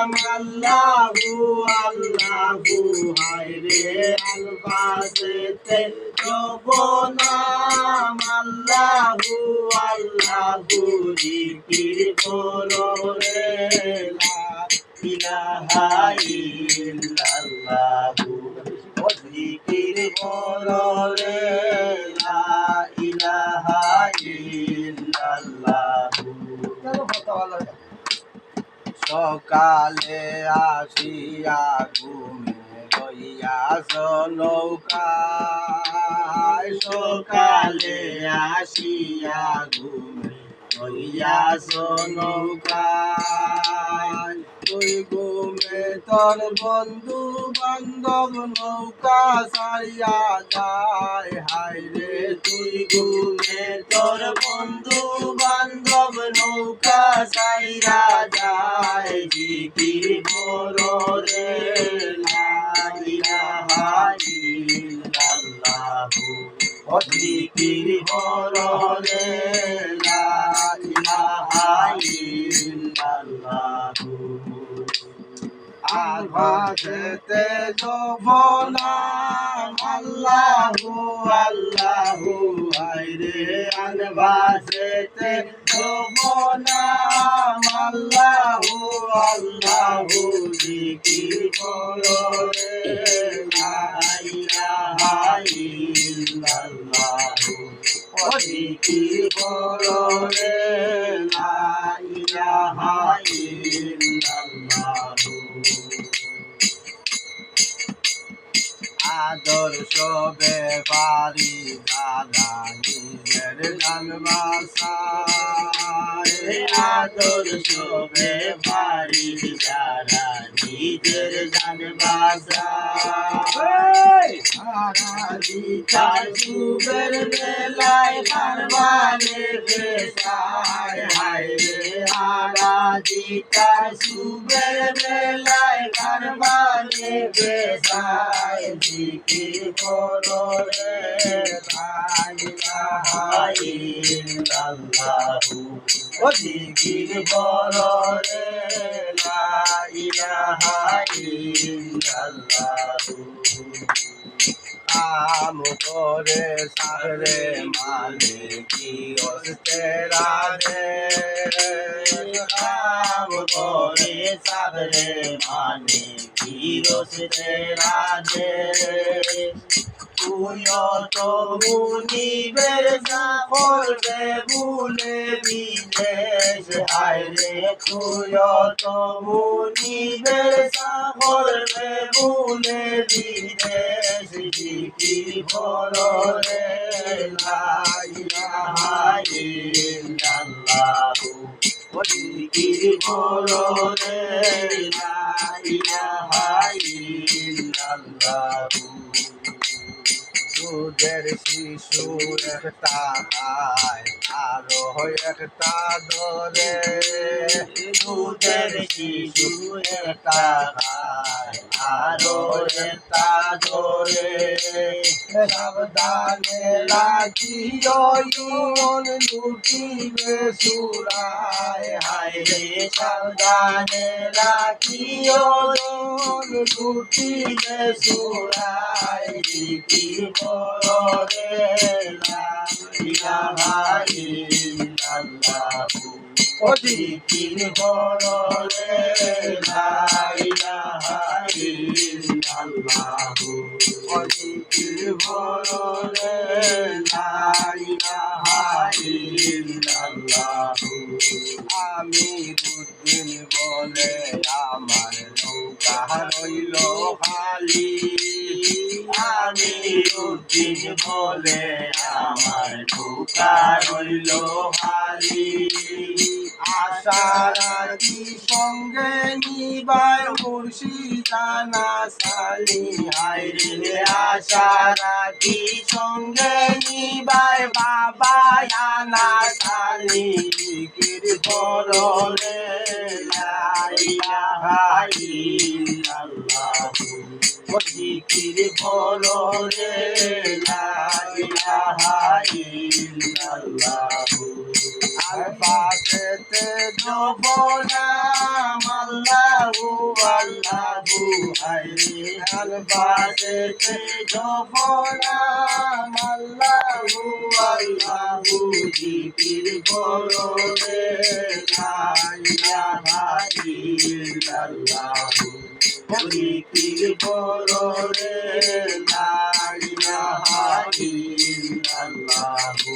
নাম আল্লাহু আল্লাহু, হায় রে আলবাসেতে তব নাম আল্লাহু আল্লাহু, জিকির করো রে, লা ইলাহা ইল্লাল্লাহু। জিকির করো রে সকালে আসিয়া ঘুমে লইয়াছ নৌকায় সকালে আসিয়া ঘুমে লইয়াছ নৌকায় তুই ঘুমে তোর বন্ধু বান্ধব নৌকা সারিয়া যায়। হায় রে, তুই ঘুমে তোর বন্ধু বান্ধব নৌকা সাইরা ইলাহা ইল্লাল্লাহু আভাসেতে যবনা আল্লাহু আল্লাহু আনবাসেতে যবনা আল্লাহু আল্লাহু জিকির করো। রে লা ইলাহা ইল্লাল্লাহু ও জিকির করো রে লা ইলাহা ইল্লাল্লাহু। আদর্শ ব্যাপারি দাদা নিজের গান বাসায় আদর্শ ব্যাপারি দাদা নিজের গান বাসায় তার সুবের বেলায় কারবারে বেসায় হায় রে তার সুবের বেলায় কারবারে বেসায় জিকির করো রে লা ইলাহা ইল্লাল্লাহু ও জিকির করো রে লা ইলাহা ইল্লাল্লাহু কাম করে সারে মালে কি অস্তে রে কাম করে সারে মানে কি অস্তে রাধে। তুইও তো মুনিবের করবে ভুলে বিদেশ। হায় রে তুইও তো মুনিবের করবে ভুলে বিদেশ। জিকির বড় রে লা ইলাহা ইল্লাল্লাহু ও জিকির বড় রে ইল্লাল্লাহু দুধের শিশু একটা খায় আরও একটা ধরে দুধের শিশু একটা খায় আরও একটা ধরে সাবধানে রাখিও ইমন লুটিবে সুরায় হায় রে সাবধানে রাখিও ইমন লুটিবে সুরায় জিকির জিকির করো রে লা ইলাহা ইল্লাল্লাহু ও জিকির করো রে লা ইলাহা ইল্লাল্লাহু আমি বুদ্দিন বলে আমার নৌকা রইল খালি। আমি বলে আমার নৌকা রইল খালি। রাখি সঙ্গে নিবাই মুর্শিদানা সালি। হায় রে আশা রাখি সঙ্গে নিবাই বাবা আনা সালি। জিকির করলে জিকির করলে লা ইলাহা ইল্লাল্লাহু করতে দেব না আল্লাহু আল্লাহু আইনি হালবাসেতে দেব না আল্লাহু আল্লাহু জিকির করো রে ইলাহা ইল্লাল্লাহু জিকির করো রে ইলাহা ইল্লাল্লাহু